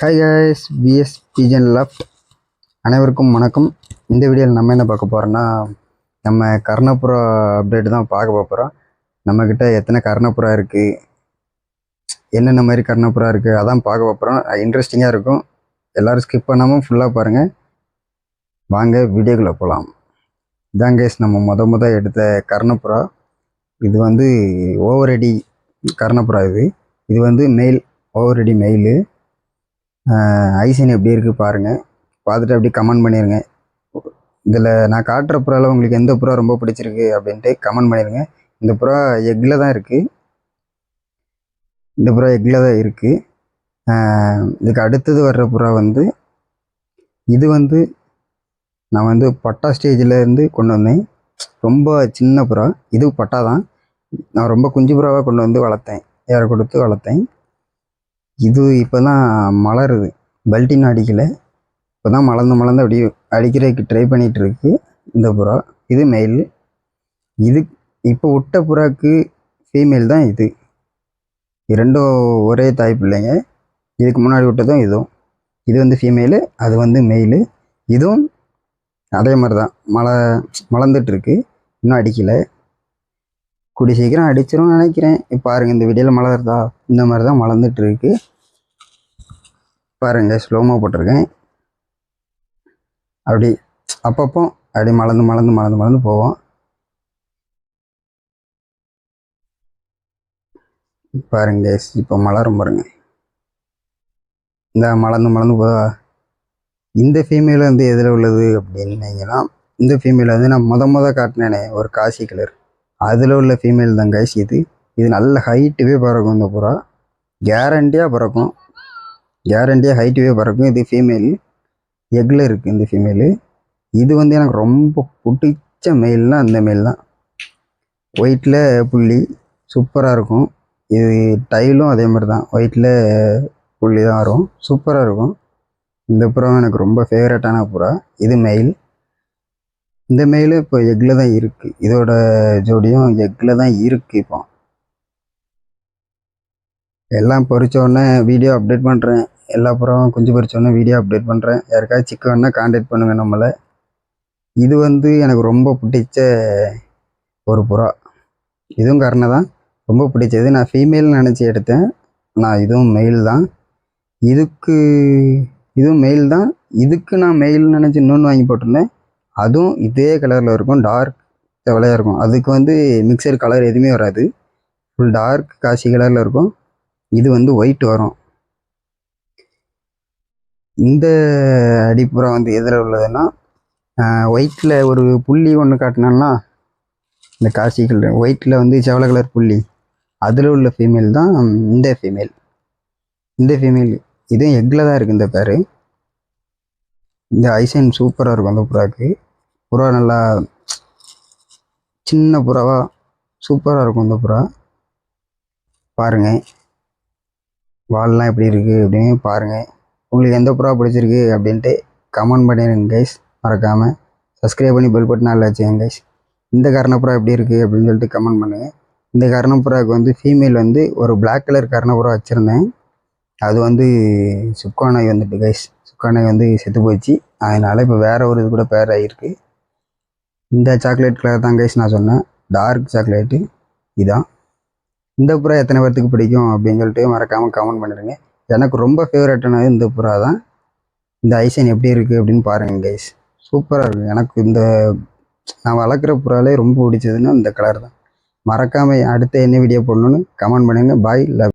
Hi guys பிஎஸ் பிஜன் லெஃப்ட் அனைவருக்கும் வணக்கம். இந்த வீடியோவில் நம்ம என்ன பார்க்க போகிறோன்னா நம்ம கர்ணப்புறா அப்டேட் தான் பார்க்க போகிறோம் நம்மக்கிட்ட எத்தனை கர்ணப்புறா இருக்குது என்னென்ன மாதிரி கர்ணப்புறா இருக்குது அதான் பார்க்க போகிறோம் இன்ட்ரெஸ்டிங்காக இருக்கும். எல்லோரும் ஸ்கிப் பண்ணாமல் ஃபுல்லாக பாருங்கள் வாங்க வீடியோக்குள்ளே போகலாம் இதான் கேஸ் நம்ம மொதல் முத எடுத்த கர்ணப்புறா இது வந்து ஓவரடி கர்ணப்புறா இது. இது வந்து மெயில் ஓவரடி மெயிலு ஐசன் எப்படி இருக்குது பாருங்கள் பார்த்துட்டு அப்படியே கமெண்ட் பண்ணிடுங்க இதில் நான் காட்டுற புறாவில் உங்களுக்கு எந்த புறா ரொம்ப பிடிச்சிருக்கு அப்படின்ட்டு கமெண்ட் பண்ணிடுங்க இந்த புறா எக்கில் தான் இருக்குது இந்த புறா எக்கில் தான் இருக்குது இதுக்கு அடுத்தது வர்ற புறா வந்து இது வந்து நான் வந்து பட்டா ஸ்டேஜில் இருந்து கொண்டு வந்தேன். ரொம்ப சின்ன புறா. இது பட்டா தான். நான் ரொம்ப குஞ்சு புறாவாக கொண்டு வந்து வளர்த்தேன். ஏற கொடுத்து வளர்த்தேன்? இது இப்போ தான் மலருது. பல்டின் அடிக்கலை. இப்போ தான் மலர்ந்து மலர்ந்து அப்படியே அடிக்கிறதுக்கு ட்ரை பண்ணிகிட்டு இருக்கு இந்த புறா. இது மெயில் இது இப்போ விட்ட புறாக்கு ஃபீமேல் தான் இது. இரண்டும் ரெண்டும் ஒரே தாய் பிள்ளைங்க. இதுக்கு முன்னாடி விட்டதும் இதுவும். இது வந்து ஃபீமேலு அது வந்து மெயிலு இதுவும் அதே மாதிரி தான் மலை மலர்ந்துட்டுருக்கு. இன்னும் அடிக்கலை. கூடி சீக்கிரம் அடிச்சிரும் நினைக்கிறேன். இப்போ பாருங்கள் இந்த வீடியோவில் மலருதா? இந்த மாதிரி தான் மலர்ந்துட்டுருக்கு. பாருங்க ஸ்லோமோ போட்டிருக்கேன். அப்படி அப்பப்போ அப்படி மலர்ந்து மலர்ந்து மலர்ந்து மலர்ந்து போவோம். பாருங்க இப்போ மலரும் பாருங்க. இந்த மலர்ந்து மலர்ந்து போதா? இந்த ஃபீமேல் வந்து எதில் உள்ளது அப்படின்னீங்கன்னா இந்த ஃபீமேல் வந்து நான் முத முத காட்டினேனே ஒரு காசி கலர் அதில் உள்ள ஃபீமேல் தான் கைஸ் இது. இது நல்ல ஹைட்டுவே பறக்கும் இந்த புறா. கேரண்டியாக பறக்கும். கேரண்டியாக ஹைட்டுவே பறக்கும். இது ஃபீமேல் எக்கில் இருக்குது இந்த ஃபீமேலு இது வந்து எனக்கு ரொம்ப பிடிச்ச மெயில்னா அந்த மெயில் தான். ஒயிட்டில் புள்ளி. சூப்பராக இருக்கும். இது டைலும் அதே மாதிரி தான். ஒயிட்டில் புள்ளி தான் வரும். சூப்பராக இருக்கும். இந்த புறா எனக்கு ரொம்ப ஃபேவரட்டான புறா. இது மெயில் இந்த மெயிலும் இப்போ எக்கில் தான் இருக்குது இதோட ஜோடியும் எக்கில் தான் இருக்குது இப்போ. எல்லாம் பொறிச்ச உடனே வீடியோ அப்டேட் பண்ணுறேன் எல்லா புறம் குஞ்சு பொறிச்சோடனே வீடியோ அப்டேட் பண்ணுறேன் யாருக்காவது சிக்க வேணால் காண்டாக்ட் பண்ணுங்கள் நம்மளை. இது வந்து எனக்கு ரொம்ப பிடிச்ச ஒரு புறா. இதுவும் கருணை தான். ரொம்ப பிடிச்சது. நான் ஃபீமேல் நினச்சி எடுத்தேன். நான் இதுவும் மெயில் தான். இதுக்கு இதுவும் மெயில் தான். இதுக்கு நான் மெயில் நினச்சி இன்னொன்று வாங்கி போட்டிருந்தேன். அதுவும் இதே கலரில் இருக்கும். டார்க் செவலையாக இருக்கும். அதுக்கு வந்து மிக்சர் கலர் எதுவுமே வராது. ஃபுல் டார்க் காசி கலரில் இருக்கும். இது வந்து ஒயிட் வரும். இந்த அடிப்புறா வந்து எதில் உள்ளதுன்னா ஒயிட்டில் ஒரு புள்ளி ஒன்று காட்டினோம்னா இந்த காசி கலர் ஒயிட்டில் வந்து செவல கலர் புள்ளி. அதில் உள்ள ஃபீமேல் தான் இந்த ஃபீமேல் இந்த ஃபீமேல் இதுவும் எக்கில் தான் இருக்குது இந்த பேர் இந்த ஐசைன் சூப்பராக இருக்கும் அந்த புறாவுக்கு புறா நல்லா சின்ன புறாவாக சூப்பராக இருக்கும் இந்த புறா. பாருங்கள் வால்லாம் எப்படி இருக்குது அப்படின்னு பாருங்கள் உங்களுக்கு எந்த ப்ரா பிடிச்சிருக்கு அப்படின்ட்டு கமெண்ட் பண்ணிடுங்க கைஸ் மறக்காமல் சப்ஸ்கிரைப் பண்ணி பெல் பட்டன் நல்லா வச்சுக்கோங்க கைஸ் இந்த கர்ணப்புறா எப்படி இருக்குது அப்படின்னு சொல்லிட்டு கமெண்ட் பண்ணுங்கள் இந்த கர்ணப்புறாவுக்கு வந்து ஃபீமேல் வந்து ஒரு பிளாக் கலர் கர்ணப்புறா வச்சுருந்தேன். அது வந்து சுக்கானாய் வந்துட்டு கைஸ் சுக்கானாய் வந்து செத்து போயிடுச்சு அதனால் இப்போ வேறு ஒரு இது கூட பேர் ஆகிருக்கு இந்த சாக்லேட் கலர் தான் கைஸ் நான் சொன்னேன். டார்க் சாக்லேட்டு இதான் இந்த புறா எத்தனை பேர்த்துக்கு பிடிக்கும் அப்படின்னு சொல்லிட்டு மறக்காமல் கமெண்ட் பண்ணிடுங்க. எனக்கு ரொம்ப ஃபேவரட்டானது இந்த புறா தான். இந்த ஐசன் எப்படி இருக்குது அப்படின்னு பாருங்கள் கைஸ் சூப்பராக இருக்குது எனக்கு இந்த நான் வளர்க்குற புறாலே ரொம்ப பிடிச்சதுன்னா இந்த கலர் தான். மறக்காமல் அடுத்த என்ன வீடியோ போடணுன்னு கமெண்ட் பண்ணுங்கள் பாய் லவ்